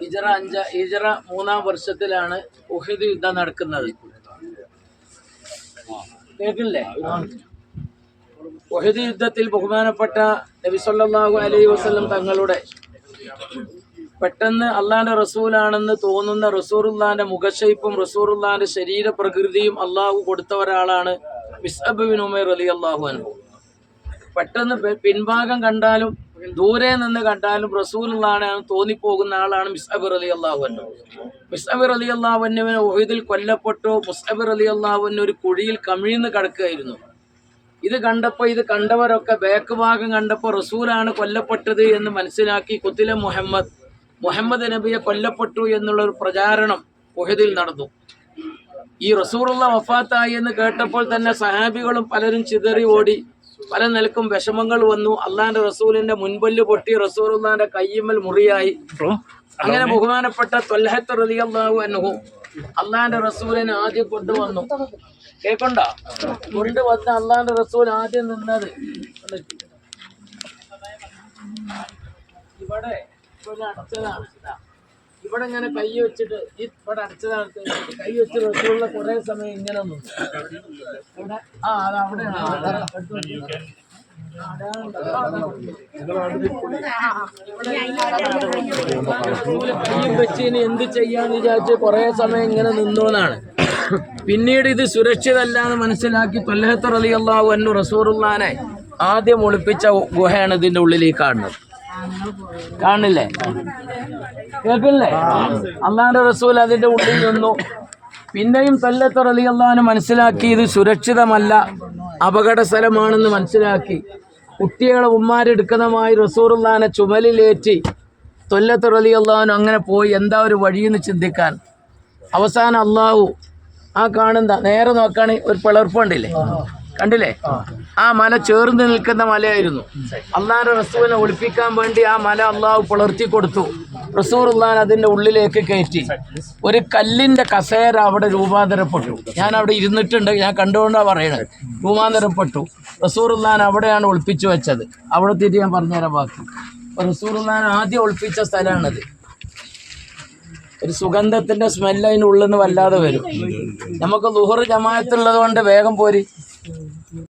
ഹിജറ അഞ്ച ഹിജറ മൂന്നാം വർഷത്തിലാണ് ഉഹദ് യുദ്ധം നടക്കുന്നത്. കേൾക്കില്ലേ ഉഹദ് യുദ്ധത്തിൽ ബഹുമാനപ്പെട്ട നബി സല്ലല്ലാഹു അലൈഹി വസല്ലം തങ്ങളുടെ പെട്ടെന്ന് അള്ളാന്റെ റസൂലാണെന്ന് തോന്നുന്ന റസൂറുല്ലാന്റെ മുഖശൈപ്പും റസൂറുല്ലാന്റെ ശരീരപ്രകൃതിയും അള്ളാഹു കൊടുത്ത ഒരാളാണ് ബിൻ ഉമൈർ അലി അള്ളാഹു അൻഹു. പെട്ടെന്ന് പിൻഭാഗം കണ്ടാലും ദൂരെ നിന്ന് കണ്ടാലും റസൂൽ എന്നാണ് തോന്നിപ്പോകുന്ന ആളാണ് മിസ്അബിർ അലി അള്ളാഹുവിന് മിസ്അബിർ അലി അള്ളാഹുവിനെ ഒഹിദിൽ കൊല്ലപ്പെട്ടു. മുസ്അബിർ അലി അള്ളാഹുവിന് ഒരു കുഴിയിൽ കമിഴ്ന്ന് കിടക്കുകയായിരുന്നു. ഇത് കണ്ടപ്പോൾ ഇത് കണ്ടവരൊക്കെ ബാക്ക് ഭാഗം കണ്ടപ്പോൾ റസൂലാണ് കൊല്ലപ്പെട്ടത് എന്ന് മനസ്സിലാക്കി കുത്തിലെ മുഹമ്മദ് മുഹമ്മദ് നബിയെ കൊല്ലപ്പെട്ടു എന്നുള്ള ഒരു പ്രചാരണം ഒഹിദിൽ നടന്നു. ഈ റസൂറുള്ള വഫാത്തായി എന്ന് കേട്ടപ്പോൾ തന്നെ സഹാബികളും പലരും ചിതറി ഓടി പല നിലക്കും വിഷമങ്ങൾ വന്നു. അള്ളാന്റെ റസൂലിന്റെ മുൻപല്ല് പൊട്ടി റസൂലുള്ളാന്റെ കയ്യമ്മൽ മുറിയായി. അങ്ങനെ ബഹുമാനപ്പെട്ട തൊല്ലഹത്ത് റളിയല്ലാഹു അൻഹു അള്ളാന്റെ റസൂലിനെ ആദ്യം കൊണ്ടുവന്നു. കേക്കണ്ട? കൊണ്ടുവന്ന അള്ളാന്റെ റസൂൽ ആദ്യം നിന്നത് ഇവിടെ ഇതാ. ഇവിടെ ഇങ്ങനെ കൈ വെച്ചിട്ട് ഈ ഇവിടെ അടച്ചതാണ്? കൈ വെച്ച് വെച്ചുള്ള കുറെ സമയം ഇങ്ങനെ ഒന്നും ഇവിടെ ആ അത് അവിടെയാണ്. കയ്യും വെച്ച് ഇനി എന്ത് ചെയ്യാന്ന് വിചാരിച്ച് കുറെ സമയം ഇങ്ങനെ നിന്നോന്നാണ്. പിന്നീട് ഇത് സുരക്ഷിതല്ല എന്ന് മനസ്സിലാക്കി തൊല്ലഹത്തറിയുള്ള അലി അള്ളാഹു അന്നു റസൂറുല്ലാനെ ആദ്യം ഒളിപ്പിച്ച ഗുഹയാണ് ഇതിന്റെ ഉള്ളിലേക്ക് കാണുന്നത്. കാണില്ലേ? കേൾക്കില്ലേ അള്ളാന്റെ റസൂൽ അതിന്റെ ഉള്ളിൽ നിന്നു. പിന്നെയും തൊല്ലത്ത് അലി അള്ളഹാന് മനസ്സിലാക്കി ഇത് സുരക്ഷിതമല്ല അപകട സ്ഥലമാണെന്ന് മനസ്സിലാക്കി. കുട്ടികളെ ഉമ്മാരെടുക്കുന്നതുമായി റസൂറുല്ലാനെ ചുമലിലേറ്റി തൊല്ലത്ത് അലി അള്ളഹാനും അങ്ങനെ പോയി. എന്താ ഒരു വഴിയെന്ന് ചിന്തിക്കാൻ? അവസാനം അള്ളാഹു ആ കാണുന്ന നേരെ നോക്കുകയാണെങ്കിൽ ഒരു പിളർപ്പുണ്ടില്ലേ കണ്ടില്ലേ? ആ. മല ചേർന്ന് നിൽക്കുന്ന മലയായിരുന്നു. അള്ളാഹിന്റെ റസൂലിനെ ഒളിപ്പിക്കാൻ വേണ്ടി ആ മല അള്ളാഹു പുളർത്തി കൊടുത്തു. റസൂർ ഉള്ളാൻ അതിന്റെ ഉള്ളിലേക്ക് കയറ്റി. ഒരു കല്ലിന്റെ കസേര അവിടെ രൂപാന്തരപ്പെട്ടു. ഞാൻ അവിടെ ഇരുന്നിട്ടുണ്ട് ഞാൻ കണ്ടുകൊണ്ടാണ് പറയണത്. രൂപാന്തരപ്പെട്ടു. റസൂർ ഉള്ളാൻ അവിടെയാണ് ഒളിപ്പിച്ചു വെച്ചത്. അവിടെ തിരി ഞാൻ പറഞ്ഞുതരാം ബാക്കി. റസൂർ ഉള്ളാൻ ആദ്യം ഒളിപ്പിച്ച സ്ഥലമാണത്. ഒരു സുഗന്ധത്തിന്റെ സ്മെല്ല് അതിനുള്ളിൽ നിന്ന് വല്ലാതെ വരും. നമുക്ക് ലുഹർ ജമായത്തുള്ളത് കൊണ്ട് വേഗം പോരി. হুম